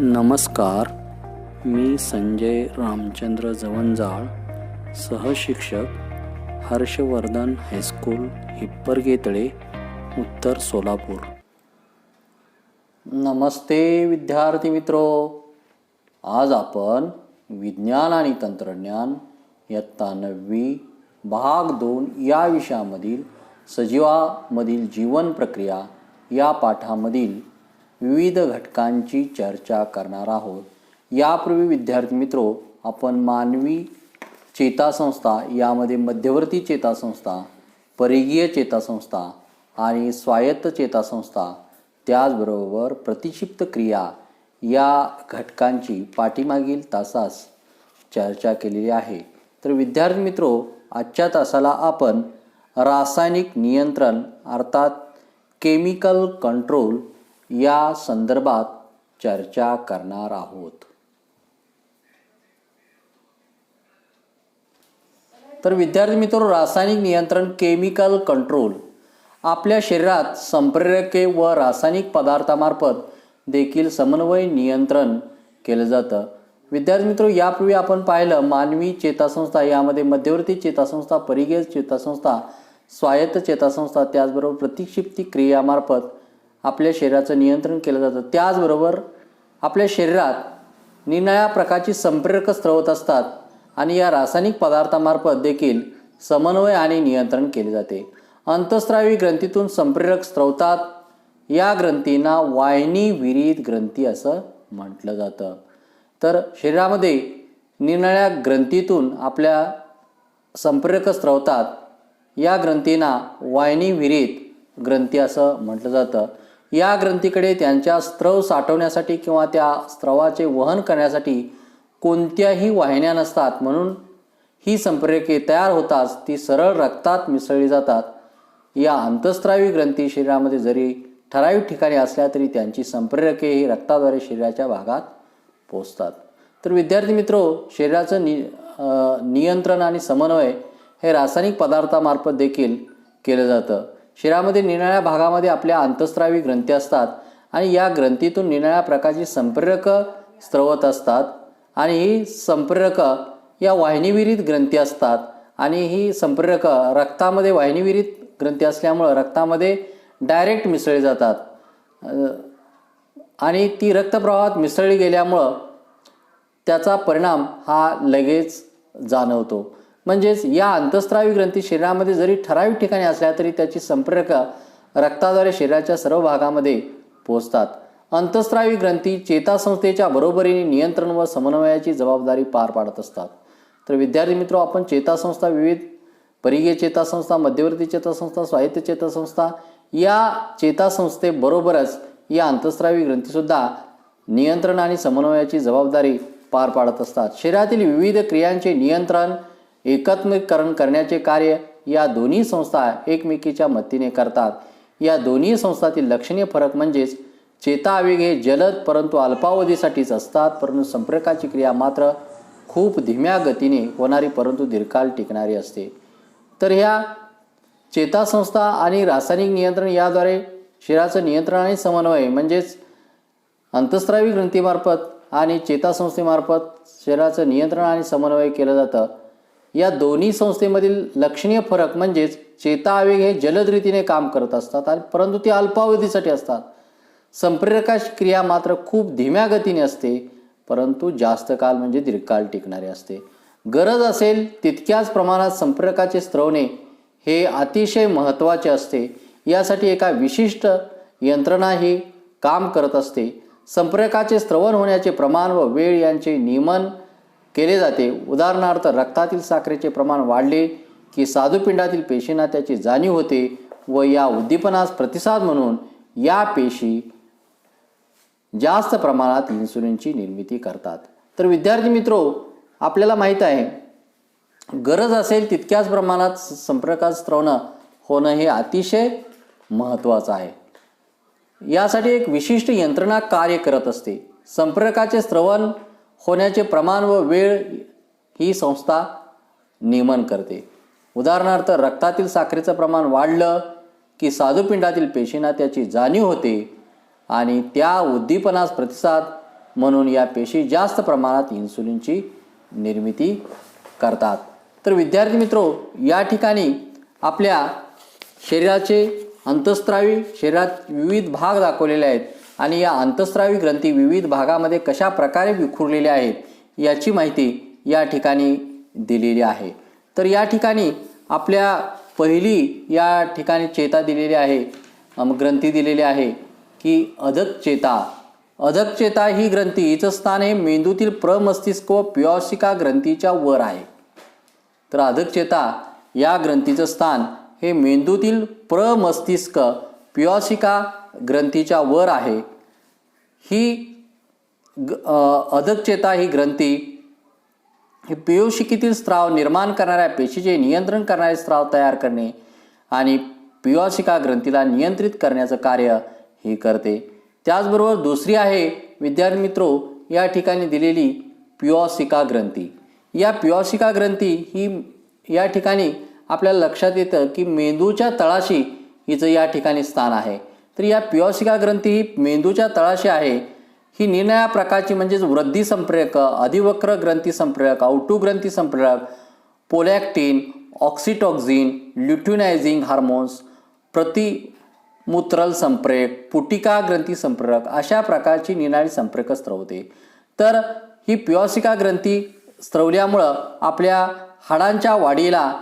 नमस्कार मी संजय रामचंद्र जवंजाळ सहशिक्षक हर्षवर्धन हायस्कूल हिप्परगेतळे उत्तर सोलापूर. नमस्ते विद्यार्थी मित्रो. आज आपण विज्ञान आणि तंत्रज्ञान इयत्ता नववी भाग दोन या विषयामधील सजीवामधील जीवन प्रक्रिया या पाठामधील विविध घटकांची चर्चा करणार आहोत. यापूर्वी विद्यार्थी मित्रो आपण मानवी चेतासंस्था यामध्ये मध्यवर्ती चेतासंस्था परिघीय चेतासंस्था आणि स्वायत्त चेतासंस्था त्याचबरोबर प्रतिक्षिप्त क्रिया या घटकांची पाठीमागील तासास चर्चा केलेली आहे. तर विद्यार्थी मित्रो आजच्या तासाला आपण रासायनिक नियंत्रण अर्थात केमिकल कंट्रोल या संदर्भात चर्चा करणार आहोत. तर विद्यार्थी मित्र रासायनिक नियंत्रण केमिकल कंट्रोल आपल्या शरीरात संप्रेरके व रासायनिक पदार्थामार्फत देखील समन्वय नियंत्रण केलं जातं. विद्यार्थी मित्र यापूर्वी आपण पाहिलं मानवी चेतासंस्था यामध्ये मध्यवर्ती चेतासंस्था परिघीय चेतासंस्था स्वायत्त चेतासंस्था त्याचबरोबर प्रतिक्षिप्ती क्रियामार्फत आपल्या शरीराचं नियंत्रण केलं जातं. त्याचबरोबर आपल्या शरीरात निरनिळ्या प्रकारची संप्रेरक स्त्रवत असतात आणि या रासायनिक पदार्थामार्फत देखील समन्वय आणि नियंत्रण केले जाते. अंतस्त्रावी ग्रंथीतून संप्रेरक स्त्रवतात या ग्रंथींना वाहिनी विरीत ग्रंथी असं म्हटलं जातं. तर शरीरामध्ये निरनिळ्या ग्रंथीतून आपल्या संप्रेरक स्त्रवतात या ग्रंथींना वाहिनी विरीत ग्रंथी असं म्हटलं जातं. या ग्रंथीकडे त्यांच्या स्त्रव साठवण्यासाठी किंवा त्या स्त्रवाचे वहन करण्यासाठी कोणत्याही वाहिन्या नसतात. म्हणून ही संप्रेरके तयार होताच ती सरळ रक्तात मिसळली जातात. या अंतस्त्रावी ग्रंथी शरीरामध्ये जरी ठराविक ठिकाणी असल्या तरी त्यांची संप्रेरके ही रक्ताद्वारे शरीराच्या भागात पोचतात. तर विद्यार्थी मित्रो शरीराचं नि नियंत्रण आणि समन्वय हे रासायनिक पदार्थामार्फत देखील केलं जातं. शरीरामध्ये निराळ्या भागामध्ये आपल्या अंतस्त्रावी ग्रंथी असतात आणि या ग्रंथीतून निराळ्या प्रकारची संप्रेरक स्त्रवत असतात. आणि ही संप्रेरक या वाहिनीविरीत ग्रंथी असतात. आणि ही संप्रेरक रक्तामध्ये वाहिनीविरीत ग्रंथी असल्यामुळं रक्तामध्ये डायरेक्ट मिसळली जातात. आणि ती रक्तप्रवाहात मिसळली गेल्यामुळं त्याचा परिणाम हा लगेच जाणवतो. म्हणजेच या अंतस्त्रावी ग्रंथी शरीरामध्ये जरी ठराविक ठिकाणी असल्या तरी त्याची संप्रेरक रक्ताद्वारे शरीराच्या सर्व भागामध्ये पोचतात अंतस्त्रावी ग्रंथी चेतासंस्थेच्या बरोबरीने नियंत्रण व समन्वयाची जबाबदारी पार पाडत असतात. तर विद्यार्थी मित्र आपण चेतासंस्था विविध परिघीय चेतासंस्था मध्यवर्ती चेतासंस्था स्वायत्त चेतासंस्था या चेतासंस्थेबरोबरच या अंतस्त्रावी ग्रंथीसुद्धा नियंत्रण आणि समन्वयाची जबाबदारी पार पाडत असतात. शरीरातील विविध क्रियांचे नियंत्रण एकत्मीकरण करण्याचे कार्य या दोन्ही संस्था एकमेकीच्या मदतीने करतात. या दोन्ही संस्थातील लक्षणीय फरक म्हणजेच चेतावेग हे जलद परंतु अल्पावधीसाठीच असतात परंतु संपर्काची क्रिया मात्र खूप धीम्या गतीने होणारी परंतु दीर्घकाळ टिकणारी असते. तर ह्या चेतासंस्था आणि रासायनिक नियंत्रण याद्वारे शरीराचं नियंत्रण आणि समन्वय म्हणजेच अंतस्त्रावी ग्रंथीमार्फत आणि चेतासंस्थेमार्फत शरीराचं नियंत्रण आणि समन्वय केलं जातं. या दोन्ही संस्थेमधील लक्षणीय फरक म्हणजेच चेता आवेग हे जलद रीतीने काम करत असतात आणि परंतु ते अल्पावधीसाठी असतात. संप्रेरकाश क्रिया मात्र खूप धीम्या गतीने असते परंतु जास्त काळ म्हणजे दीर्घकाळ टिकणारे असते. गरज असेल तितक्याच प्रमाणात संप्रेरकाचे स्त्रवणे हे अतिशय महत्त्वाचे असते. यासाठी एका विशिष्ट यंत्रणा ही काम करत असते. संप्रेरकाचे स्त्रवण होण्याचे प्रमाण व वेळ यांचे नियमन केले जाते. उदाहरणार्थ रक्तातील साखरेचे प्रमाण वाढले की साधुपिंडातील पेशींना त्याची जाणीव होते व या उद्दीपनास प्रतिसाद म्हणून या पेशी जास्त प्रमाणात इन्सुलिनची निर्मिती करतात. तर विद्यार्थी मित्रो आपल्याला माहीत आहे गरज असेल तितक्याच प्रमाणात संपर्कात स्त्रवणं होणं हे अतिशय महत्त्वाचं आहे. यासाठी एक विशिष्ट यंत्रणा कार्य करत असते. संपर्काचे स्त्रवण होण्याचे प्रमाण व वेळ ही संस्था नियमन करते. उदाहरणार्थ रक्तातील साखरेचं प्रमाण वाढलं की साधुपिंडातील पेशींना त्याची जाणीव होते आणि त्या उद्दीपनास प्रतिसाद म्हणून या पेशी जास्त प्रमाणात इन्सुलिनची निर्मिती करतात. तर विद्यार्थी मित्रो या ठिकाणी आपल्या शरीराचे अंतस्त्रावी शरीरात विविध भाग दाखवलेले आहेत. आणि या अंतस्त्रावी ग्रंथी विविध भागामध्ये कशा प्रकारे विखुरलेल्या आहेत याची माहिती या ठिकाणी दिलेली आहे. तर या ठिकाणी आपल्या पहिली या ठिकाणी चेता दिलेली आहे ग्रंथी दिलेली आहे की अधक चेता. अधक चेता ही ग्रंथी हिचं स्थान हे मेंदूतील प्रमस्तिष्क व प्युअसिका ग्रंथीच्या वर आहे. तर अधक चेता या ग्रंथीचं स्थान हे मेंदूतील प्रमस्तिष्क प्युअसिका ग्रंथीच्या वर आहे. ही ग चेता ही ग्रंथी हे पियोशिकीतील स्त्राव निर्माण करणाऱ्या पेशीचे नियंत्रण करणारे स्त्राव तयार करणे आणि पियोशिका ग्रंथीला नियंत्रित करण्याचं कार्य ही करते. त्याचबरोबर दुसरी आहे विद्यार्थी मित्रो या ठिकाणी दिलेली पियोसिका ग्रंथी. या पियोसिका ग्रंथी ही या ठिकाणी आपल्याला लक्षात येतं की मेंदूच्या तळाशी हिचं या ठिकाणी स्थान आहे. तर या पिओशिका ग्रंथी ही मेंदूच्या तळाशी आहे. ही निरनिळ्या प्रकारची म्हणजेच वृद्धी संप्रेरक अधिवक्र ग्रंथी संप्रेरक आउटू ग्रंथी संप्रेरक पोलॅक्टिन ऑक्सिटॉक्झिन ल्युट्युनायझिंग हार्मोन्स प्रतिमूत्रल संप्रेरक पुटिका ग्रंथी संप्रेरक अशा प्रकारची निनाळी संप्रेरक स्त्रवते तर ही पिओसिका ग्रंथी स्त्रवल्यामुळं आपल्या हाडांच्या वाढीला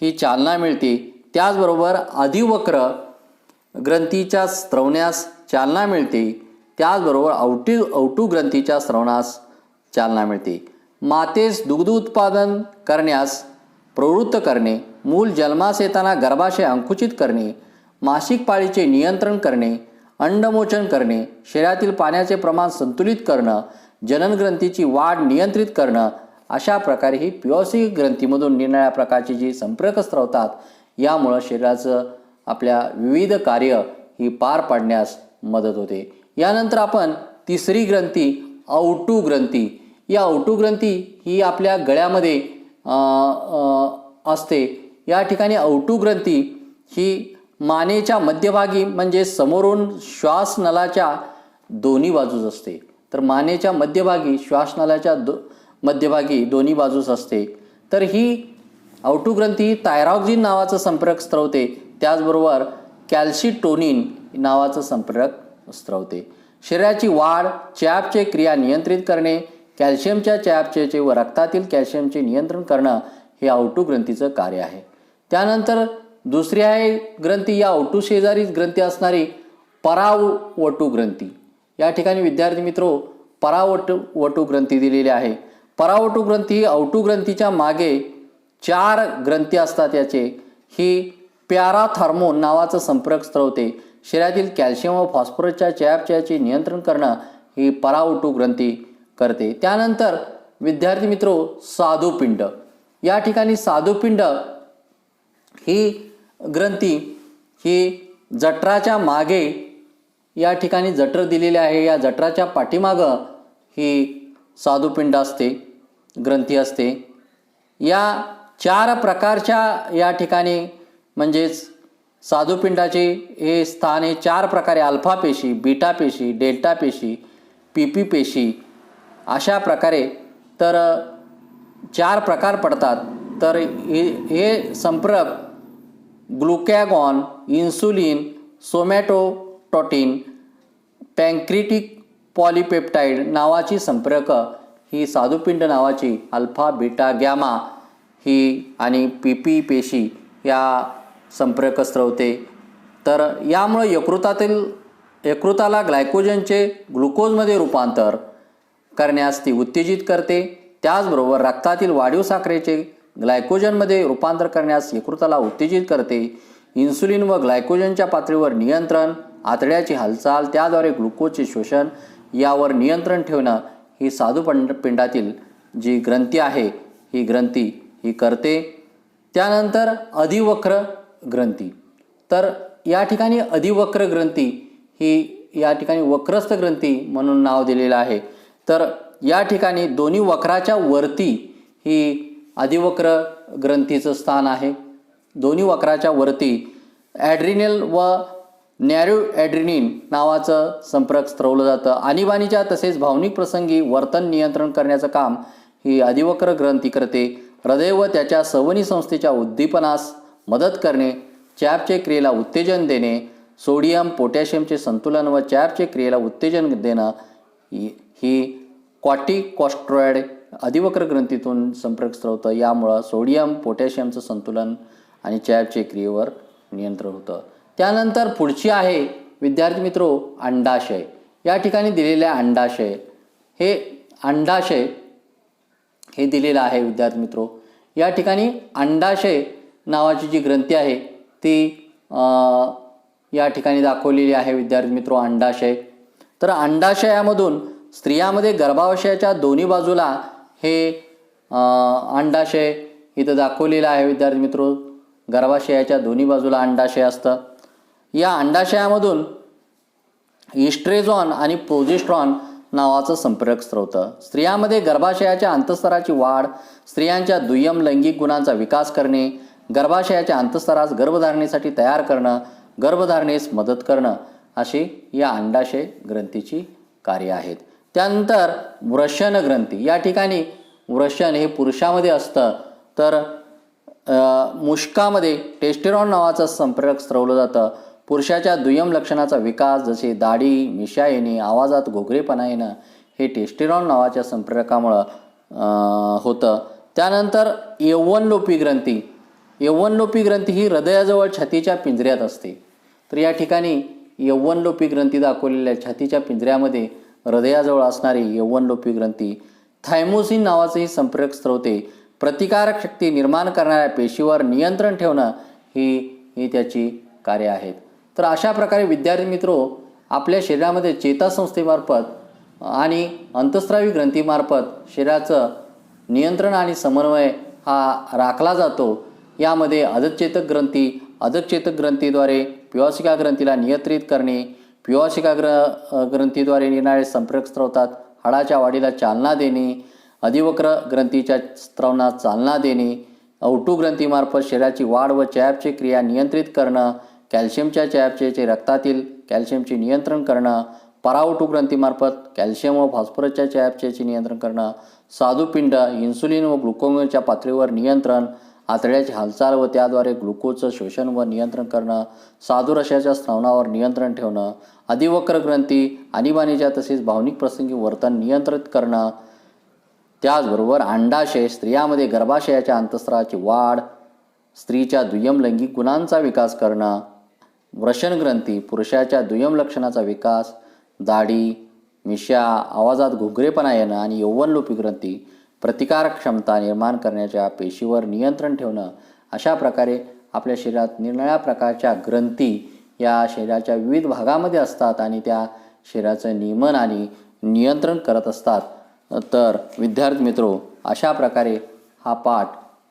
ही चालना मिळते. त्याचबरोबर अधिवक्र ग्रंथीच्या स्त्रवण्यास चालना मिळते. त्याचबरोबर औटी औटू ग्रंथीच्या स्रवणास चालना मिळते. मातेस दुग्ध उत्पादन करण्यास प्रवृत्त करणे मूल जन्मास येताना गर्भाशय अंकुचित करणे मासिक पाळीचे नियंत्रण करणे अंडमोचन करणे शरीरातील पाण्याचे प्रमाण संतुलित करणं जननग्रंथीची वाढ नियंत्रित करणं अशा प्रकारे ही पिओसी ग्रंथीमधून निरनिळ्या प्रकारची जी संपर्क स्त्रवतात यामुळं शरीराचं आपल्या विविध कार्य ही पार पाडण्यास मदत होते. यानंतर आपण तिसरी ग्रंथी औटू ग्रंथी. या औटू ग्रंथी ही आपल्या गळ्यामध्ये असते. या ठिकाणी औटू ग्रंथी ही मानेच्या मध्यभागी म्हणजे समोरून श्वासनलाच्या दोन्ही बाजूस असते. तर मानेच्या मध्यभागी श्वासनलाच्या दो मध्यभागी दोन्ही बाजूस असते. तर ही औटू ग्रंथी थायरॉक्झिन नावाचं संप्रेरक स्त्रवते त्याचबरोबर कॅल्शिटोनिन नावाचं संप्रेरक स्त्रवते शरीराची वाढ चॅपचे क्रिया नियंत्रित करणे कॅल्शियमच्या चॅपचेचे व रक्तातील कॅल्शियमचे नियंत्रण करणं हे औटू ग्रंथीचं कार्य आहे. त्यानंतर दुसरी आहे ग्रंथी या औटू शेजारीच ग्रंथी असणारी परावटू ग्रंथी या ठिकाणी विद्यार्थी मित्रो परावट वटू ग्रंथी दिलेली आहे. परावटू ग्रंथी ही अवटू ग्रंथीच्या मागे चार ग्रंथी असतात याचे. ही पॅराथॉर्मोन नावाचं संपर्क स्त्रवते शरीरातील कॅल्शियम व फॉस्फरसच्या चयापचयाचे नियंत्रण करणं ही परावटू ग्रंथी करते. त्यानंतर विद्यार्थी मित्रो साधुपिंड. या ठिकाणी साधुपिंड ही ग्रंथी ही जठराच्या मागे या ठिकाणी जठर दिलेले आहे. या जठराच्या पाठीमागं ही साधुपिंड असते ग्रंथी असते. या चार प्रकारच्या या ठिकाणी म्हणजेच साधुपिंडाचे हे स्थान हे चार प्रकारे अल्फा पेशी बीटा पेशी डेल्टा पेशी पीपी पेशी अशा प्रकारे. तर चार प्रकार पडतात. तर हे हे संपर्क glucagon insulin somatostatin pancreatic polypeptide नावाची संपर्क ही साधुपिंड नावाची अल्फा बीटा गॅमा ही आणि पी पी पेशी या संपर्क स्रवते. तर यामुळे यकृतातील यकृताला ग्लायकोजनचे ग्लुकोजमध्ये रूपांतर करण्यास ती उत्तेजित करते. त्याचबरोबर रक्तातील वाढीव साखरेचे ग्लायकोजनमध्ये रूपांतर करण्यास यकृताला उत्तेजित करते. इन्सुलिन व ग्लायकोजनच्या पातळीवर नियंत्रण आतड्याची हालचाल त्याद्वारे ग्लुकोजचे शोषण यावर नियंत्रण ठेवणं ही साधुपंड पिंडातील जी ग्रंथी आहे ही ग्रंथी ही करते. त्यानंतर अधिवक्र ग्रंथी. तर या ठिकाणी अधिवक्र ग्रंथी ही या ठिकाणी वक्रस्थ ग्रंथी म्हणून नाव दिलेलं आहे. तर या ठिकाणी दोन्ही वक्राच्या वरती ही अधिवक्र ग्रंथीचं स्थान आहे. दोन्ही वक्राच्या वरती ॲड्रिनल व नॅरो ॲड्रिनिन नावाचं संपर्क स्त्रवलं जातं. आणीबाणीच्या तसेच भावनिक प्रसंगी वर्तन नियंत्रण करण्याचं काम ही अधिवक्र ग्रंथी करते. हृदय व त्याच्या सवनी संस्थेच्या उद्दीपनास मदत करणे चॅपचे क्रियेला उत्तेजन देणे सोडियम पोटॅशियमचे संतुलन व चॅपचे क्रियेला उत्तेजन देणं ही ही कॉटिकॉस्ट्रॉइड अधिवक्र ग्रंथीतून संपर्क स्त्रवतं यामुळं सोडियम पोटॅशियमचं संतुलन आणि चॅपचे क्रियेवर नियंत्रण होतं. त्यानंतर पुढची आहे विद्यार्थी मित्रो अंडाशय. या ठिकाणी दिलेले अंडाशय. हे अंडाशय हे दिलेलं आहे विद्यार्थी मित्रो. या ठिकाणी अंडाशय नावाची जी ग्रंथी आहे ती या ठिकाणी दाखवलेली आहे विद्यार्थी मित्रो अंडाशय. तर अंडाशयामधून स्त्रियामध्ये गर्भाशयाच्या दोन्ही बाजूला हे अंडाशय इथं दाखवलेलं आहे विद्यार्थी मित्रो. गर्भाशयाच्या दोन्ही बाजूला अंडाशय असतं. या अंडाशयामधून इस्ट्रेझॉन आणि प्रोजेस्ट्रॉन नावाचं संप्रेरक स्रोत. स्त्रियांमध्ये गर्भाशयाच्या अंतस्तराची वाढ स्त्रियांच्या दुय्यम लैंगिक गुणांचा विकास करणे गर्भाशयाच्या अंतस्तरास गर्भधारणेसाठी तयार करणं गर्भधारणेस मदत करणं अशी या अंडाशय ग्रंथीची कार्य आहेत. त्यानंतर वृषण ग्रंथी. या ठिकाणी वृषण हे पुरुषामध्ये असतं. तर मुष्कामध्ये टेस्टेरॉन नावाचं संप्रेरक स्त्रवलं जातं. पुरुषाच्या दुय्यम लक्षणाचा विकास जसे दाढी मिशा येणे आवाजात घोगरेपणा येणं हे टेस्टेरॉन नावाच्या संप्रेरकामुळं होतं. त्यानंतर यौवनलोपी ग्रंथी. यौवनलोपी ग्रंथी ही हृदयाजवळ छातीच्या पिंजऱ्यात असते. तर या ठिकाणी यौवनलोपी ग्रंथी दाखवलेल्या छातीच्या पिंजऱ्यामध्ये हृदयाजवळ असणारी यवनलोपी ग्रंथी थायमोसिन नावाचंही संप्रेरक स्त्रोते प्रतिकारक शक्ती निर्माण करणाऱ्या पेशीवर नियंत्रण ठेवणं ही ही त्याची कार्य आहेत. तर अशा प्रकारे विद्यार्थी मित्रो आपल्या शरीरामध्ये चेतासंस्थेमार्फत आणि अंतस्रावी ग्रंथीमार्फत शरीराचं नियंत्रण आणि समन्वय हा राखला जातो. यामध्ये अधचेतक ग्रंथी अधचेतक ग्रंथीद्वारे पिवासिका ग्रंथीला नियंत्रित करणे पिवासिका ग्र ग्रंथीद्वारे येणारे संप्रेरक स्त्रवतात हाडाच्या वाढीला चालना देणे अधिवक्र ग्रंथीच्या स्त्रवणात चालना देणे औटू ग्रंथीमार्फत शरीराची वाढ व चयापची क्रिया नियंत्रित करणं कॅल्शियमच्या चयापचेचे रक्तातील कॅल्शियमचे नियंत्रण करणं परावटू ग्रंथीमार्फत कॅल्शियम व फॉस्फरसच्या चयापचेचे नियंत्रण करणं साधुपिंड इन्सुलिन व ग्लुकोजच्या पातळीवर नियंत्रण आतड्याची हालचाल व त्याद्वारे ग्लुकोजचं शोषण व नियंत्रण करणं साधुरशाच्या स्नावनावर नियंत्रण ठेवणं अधिवक्र ग्रंथी आणीबाणीच्या तसेच भावनिक प्रसंगी वर्तन नियंत्रित करणं त्याचबरोबर अंडाशय स्त्रियामध्ये गर्भाशयाच्या अंतस्त्राची वाढ स्त्रीच्या दुय्यम लैंगिक गुणांचा विकास करणं व्रशनग्रंथी ग्रंथी पुरुषाच्या दुय्यम लक्षणाचा विकास दाढी मिशा आवाजात घुगरेपणा येणं आणि यौवनलोपी ग्रंथी प्रतिकार क्षमता निर्माण करण्याच्या पेशीवर नियंत्रण ठेवणं अशा प्रकारे आपल्या शरीरात निरनिळ्या प्रकारच्या ग्रंथी या शरीराच्या विविध भागामध्ये असतात आणि त्या शरीराचं नियमन आणि नियंत्रण करत असतात. तर विद्यार्थी मित्रो अशा प्रकारे हा पाठ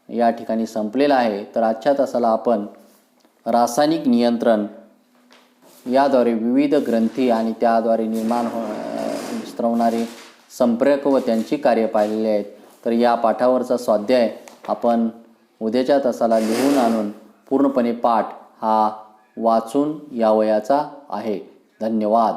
या ठिकाणी संपलेला आहे. तर आजच्या तासाला आपण रासायनिक नियंत्रण याद्वारे विविध ग्रंथी आणि त्याद्वारे निर्माण हो स्त्रवणारे संप्रेरक व त्यांची कार्य पाहिलेली आहेत. तर या पाठावरचा स्वाध्याय आपण उद्याच्या तासाला लिहून आणून पूर्णपणे पाठ हा वाचून यावयाचा आहे. धन्यवाद.